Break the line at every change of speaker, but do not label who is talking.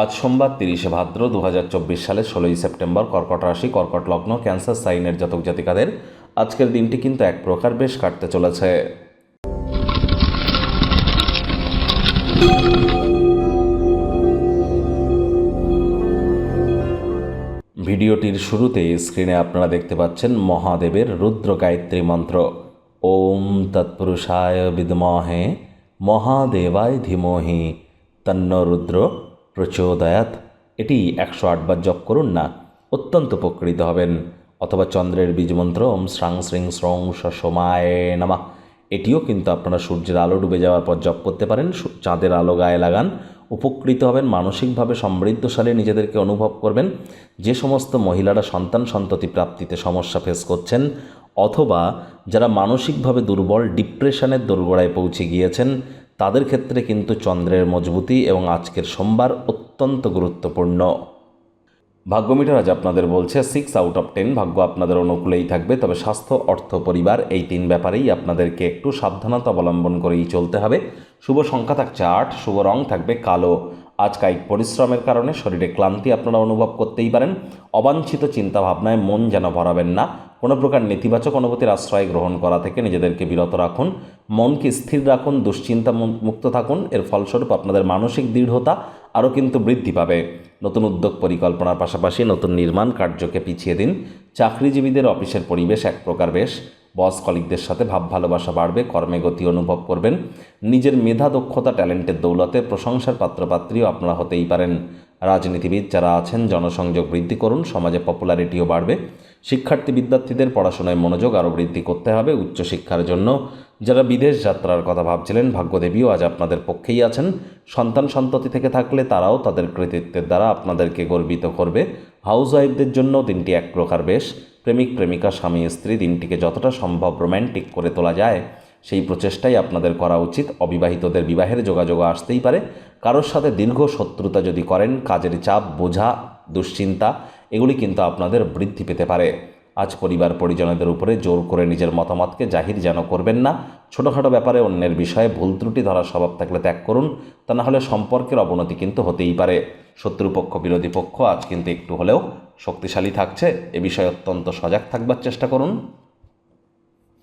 আজ সোমবার তিরিশে ভাদ্র দু সালের ষোলোই সেপ্টেম্বর কর্কট রাশি, কর্কট লগ্ন, ক্যান্সার সাইনের জাতক জাতিকাদের আজকের দিনটি কিন্তু এক প্রকার বেশ কাটতে চলেছে। ভিডিওটির শুরুতে স্ক্রিনে আপনারা দেখতে পাচ্ছেন মহাদেবের রুদ্র গায়ত্রী মন্ত্র। ওম তৎপুরুষায় বিদমহে মহাদেবায় ধীমহি। তন্ন রুদ্র প্রচোদয়াত। এটি একশো আটবার জপ করুন না, অত্যন্ত উপকৃত হবেন। অথবা চন্দ্রের বীজমন্ত্র, ওম শ্রাং শ্রিং শ্রং সোমায় নামা। এটিও কিন্তু আপনারা সূর্যের আলো ডুবে যাওয়ার পর জপ করতে পারেন চাঁদের আলো গায়ে লাগান, উপকৃত হবেন, মানসিকভাবে সমৃদ্ধশালী নিজেদেরকে অনুভব করবেন। যে সমস্ত মহিলারা সন্তান সন্ততি প্রাপ্তিতে সমস্যা ফেস করছেন, অথবা যারা মানসিকভাবে দুর্বল, ডিপ্রেশনের দোরগোড়ায় পৌঁছে গিয়েছেন তাদের ক্ষেত্রে কিন্তু চন্দ্রের মজবুতি এবং আজকের সোমবার অত্যন্ত গুরুত্বপূর্ণ। ভাগ্যমিটার আজ আপনাদের বলছে সিক্স আউট অফ টেন ভাগ্য আপনাদের অনুকূলেই থাকবে, তবে স্বাস্থ্য, অর্থ, পরিবার এই তিন ব্যাপারেই আপনাদেরকে একটু সাবধানতা অবলম্বন করেই চলতে হবে। শুভ সংখ্যা থাকছে আট, শুভ রং থাকবে কালো। আজ পরিশ্রমের কারণে শরীরে ক্লান্তি আপনারা অনুভব করতেই পারেন। অবাঞ্ছিত চিন্তাভাবনায় মন যেন ভরাবেন না। কোনো প্রকার নেতিবাচক অনুভূতির আশ্রয় গ্রহণ করা থেকে নিজেদেরকে বিরত রাখুন। মনকে স্থির রাখুন, দুশ্চিন্তা মুক্ত থাকুন। এর ফলস্বরূপ আপনাদের মানসিক দৃঢ়তা আরও কিন্তু বৃদ্ধি পাবে। নতুন উদ্যোগ পরিকল্পনার পাশাপাশি নতুন নির্মাণ কার্যকে পিছিয়ে দিন। চাকরিজীবীদের অফিসের পরিবেশ এক প্রকার বেশ। বস কলিকদের সাথে ভাব ভালোবাসা বাড়বে, কর্মে গতি অনুভব করবেন। নিজের মেধা, দক্ষতা, ট্যালেন্টের দৌলতে প্রশংসার পাত্রপাত্রীও আপনারা হতেই পারেন। রাজনীতিবিদ যারা আছেন, জনসংযোগ বৃদ্ধি করুন, সমাজে পপুলারিটিও বাড়বে। শিক্ষার্থী বিদ্যার্থীদের পড়াশোনায় মনোযোগ আরও বৃদ্ধি করতে হবে উচ্চশিক্ষার জন্য। যারা বিদেশ যাত্রার কথা ভাবছিলেন, ভাগ্যদেবীও আজ আপনাদের পক্ষেই আছেন। সন্তান সন্ততি থেকে থাকলে তারাও তাদের কৃতিত্বের দ্বারা আপনাদেরকে গর্বিত করবে। হাউস ওয়াইফদের জন্য দিনটি এক প্রকার বেশ। প্রেমিক, প্রেমিকা, স্বামী, স্ত্রী, দিনটিকে যতটা সম্ভব রোম্যান্টিক করে তোলা যায়, সেই প্রচেষ্টাই আপনাদের করা উচিত। অবিবাহিতদের বিবাহের যোগাযোগ আসতেই পারে। কারোর সাথে দীর্ঘ শত্রুতা যদি করেন, কাজের চাপ, বোঝা দুশ্চিন্তা, এগুলি কিন্তু আপনাদের বৃদ্ধি পেতে পারে। আজ পরিবার পরিজনদের উপরে জোর করে নিজের মতামতকে জাহির যেন করবেন না। ছোটোখাটো ব্যাপারে অন্যের বিষয়ে ভুল ত্রুটি ধরার স্বভাব থাকলে ত্যাগ করুন, তা না হলে সম্পর্কের অবনতি কিন্তু হতেই পারে। শত্রুপক্ষ, বিরোধী পক্ষ আজ কিন্তু একটু হলেও শক্তিশালী থাকছে। এ বিষয়ে অত্যন্ত সজাগ থাকবার চেষ্টা করুন।